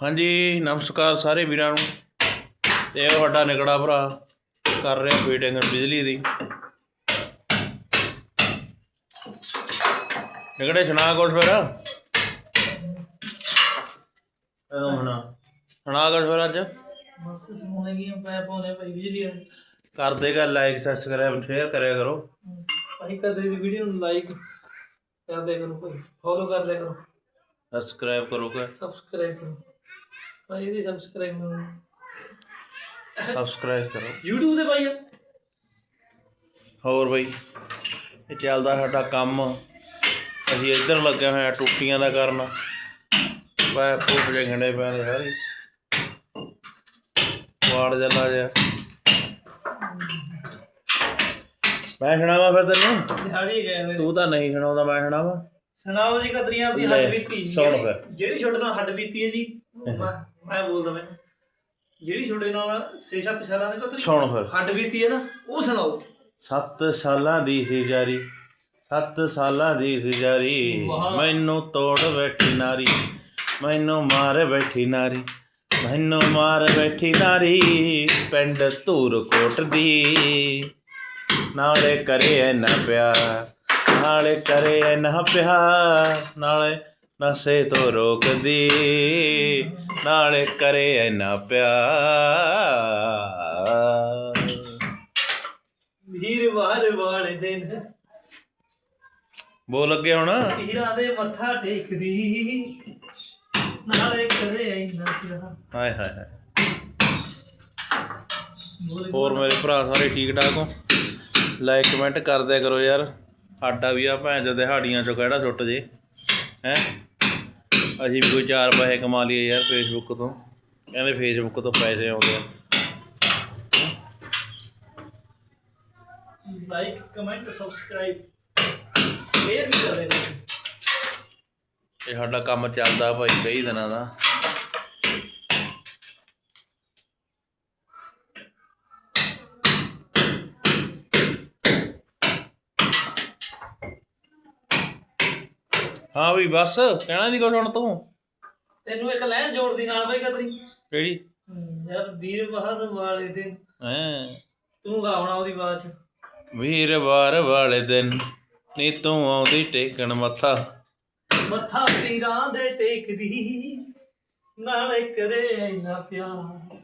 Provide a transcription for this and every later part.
ਹਾਂਜੀ ਨਮਸਕਾਰ ਸਾਰੇ ਵੀਰਾਂ ਨੂੰ। ਤੇ ਇਹ ਸਾਡਾ ਨਿਕੜਾ ਭਰਾ ਕਰ ਰਿਹਾ ਫੀਟਿੰਗ ਬਿਜਲੀ ਦੀ। ਨਿਕੜੇ ਸੁਣਾ ਕੁਛ ਫਿਰ? ਇਹਦੋਂ ਸੁਣਾ ਸੁਣਾ ਕੁਛ ਫਿਰ ਅੱਜ? ਬਸ ਸਮਾਉਣੇ ਕੀ ਪੈ ਪਾਉਣੇ ਭਾਈ ਬਿਜਲੀ ਵਾਲੇ। ਕਰਦੇ ਗਾ ਲਾਈਕ ਸਬਸਕ੍ਰਾਈਬ ਸ਼ੇਅਰ ਕਰਿਆ ਕਰੋ। ਭਾਈ ਕਦੇ ਦੀ ਵੀਡੀਓ ਨੂੰ ਲਾਈਕ ਕਰ ਦਿਆ ਕਰੋ ਭਾਈ ਫੋਲੋ ਕਰ। ਲਿਆ ਕਰੋ ਸਬਸਕ੍ਰਾਈਬ ਕਰੋਗੇ ਸਬਸਕ੍ਰਾਈਬ ਕਰੋ। ਭਾਈ ਇਹਦੀ ਸਬਸਕ੍ਰਾਈਬ ਕਰੋ। ਸਬਸਕ੍ਰਾਈਬ ਕਰੋ। YouTube ਤੇ ਭਾਈ। ਹੋਰ ਬਈ ਇਹ ਚੱਲਦਾ ਸਾਡਾ ਕੰਮ। ਅਸੀਂ ਇੱਧਰ ਲੱਗੇ ਹੋਏ ਆ ਟੂਟੀਆਂ ਦਾ ਕਰਨ। ਪੈ ਫੁੱਟ ਜੇ ਗੰਡੇ ਪੈ ਨੇ ਸਾਰੀ। ਵਾੜ ਜਲਾ ਜਾ ਮੈਂ ਸੁਣਾਵਾਂ ਫਿਰ ਤੈਨੂੰ? ਦਿਹਾੜੀ ਗਏ ਹੋਏ ਤੂੰ ਤਾਂ ਨਹੀਂ ਸੁਣਾਉਂਦਾ ਮੈਂ ਸੁਣਾਵਾਂ। ਸੁਣਾਓ ਜੀ ਕਤਰੀਆਂ ਆਪਣੀ ਲੈ, ਹੱਡ ਬੀਤੀ ਸੁਣ ਜਿਹੜੀ- ਫਿਰ। ਜਿਹੜੀ ਛੋਟੇ ਨਾਲ ਹੱਡ ਬੀਤੀ ਹੈ ਜੀ ਉਹ ਮੈਂ ਮੈਂ ਬੋਲਦਾ ਮੈਂ। ਜਿਹੜੀ ਛੋਟੇ ਨਾਲ 6-7 ਸਾਲਾਂ ਦੀ ਕਤਰੀ ਸੁਣ ਫਿਰ। ਹੱਡ ਬੀਤੀ ਹੈ ਨਾ ਉਹ ਸੁਣਾਓ। 7 ਸਾਲਾਂ ਦੀ ਸੀ ਜਾਰੀ 7 ਸਾਲਾਂ ਦੀ ਸੀ ਜਾਰੀ। ਵਾਹ। ਮੈਨੂੰ ਤੋੜ ਬੈਠੀ ਨਾਰੀ ਮੈਨੂੰ ਮਾਰ ਬੈਠੀ ਨਾਰੀ ਮੈਨੂੰ ਮਾਰ ਬੈਠੀ ਨਾਰੀ ਪਿੰਡ ਧੂਰ ਕੋਟ ਦੀ। ਨਾਲੇ ਕਰੇ ਐਨਾ ਪਿਆਰ ਨਾਲੇ ਕਰੇ ਐਨਾ ਪਿਆਰ ਨਾਲੇ ਨਸੇ ਤੋਂ ਰੋਕਦੀ। ਨਾਲੇ ਕਰੇ ਐਨਾ ਪਿਆਰ। ਵੀਰ ਵਾਰ ਵਾਲੇ ਦਿਨ। ਬੋਲ ਅੱਗੇ ਹੁਣ। ਹੀਰਾਂ ਦੇ ਮੱਥਾ ਟੇਕਦੀ। ਨਾਲੇ ਕਰੇ ਇੰਨਾ ਪਿਆਰ। ਹਾਏ ਹਾਏ ਹਾਏ। ਹੋਰ ਮੇਰੇ ਭਰਾ ਸਾਰੇ ਠੀਕ ਠਾਕ ਹੋ? ਲਾਈਕ ਕਮੈਂਟ ਕਰ ਦਿਆ ਕਰੋ ਯਾਰ। ਸਾਡਾ ਵੀ ਆ ਭੈਣ ਦੇ ਦਿਹਾੜੀਆਂ ਚੋਂ ਕਿਹੜਾ ਛੁੱਟ ਜੇ ਹੈ? ਅਸੀਂ ਵੀ ਕੋਈ ਚਾਰ ਪੈਸੇ ਕਮਾ ਲਈਏ ਯਾਰ ਫੇਸਬੁੱਕ ਤੋਂ ਕਹਿੰਦੇ ਫੇਸਬੁੱਕ ਤੋਂ ਪੈਸੇ ਆਉਂਦੇ ਆ। ਲਾਈਕ ਕਮੈਂਟ ਸਬਸਕ੍ਰਾਈਬ ਸ਼ੇਅਰ ਵੀ ਕਰ ਦੇਣਾ ਇਹ ਸਾਡਾ ਕੰਮ ਚੱਲਦਾ ਭਾਈ ਕਈ ਦਿਨਾਂ ਦਾ। ਹਾਂ ਵੀ ਬਸ ਕਹਿਣਾ ਨਹੀਂ ਕੁਛ ਹੁਣ ਤੂੰ। ਤੈਨੂੰ ਇੱਕ ਲਾਈਨ ਜੋੜਦੀ ਨਾਲ ਬਈ ਕਤਰੀ। ਕਿਹੜੀ? ਯਾਰ ਵੀਰ ਬਹਾਦਰ ਵਾਲੇ ਦਿਨ। ਹੈਂ। ਤੂੰ ਗਾਉਣਾ ਉਹਦੀ ਬਾਅਦ ਚ। ਵੀਰਵਾਰ ਵਾਲੇ ਦਿਨ ਨੀ ਤੂੰ ਆਉਂਦੀ ਟੇਕਣ ਮੱਥਾ। ਮੱਥਾ ਪੀਰਾਂ ਦੇ ਟੇਕਦੀ ਨਾਲੇ ਕਰੇ ਇੰਨਾ ਪਿਆਰ।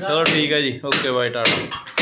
ਚਲੋ ਠੀਕ ਹੈ ਜੀ ਓਕੇ ਬਾਏ ਟਾਟਾ।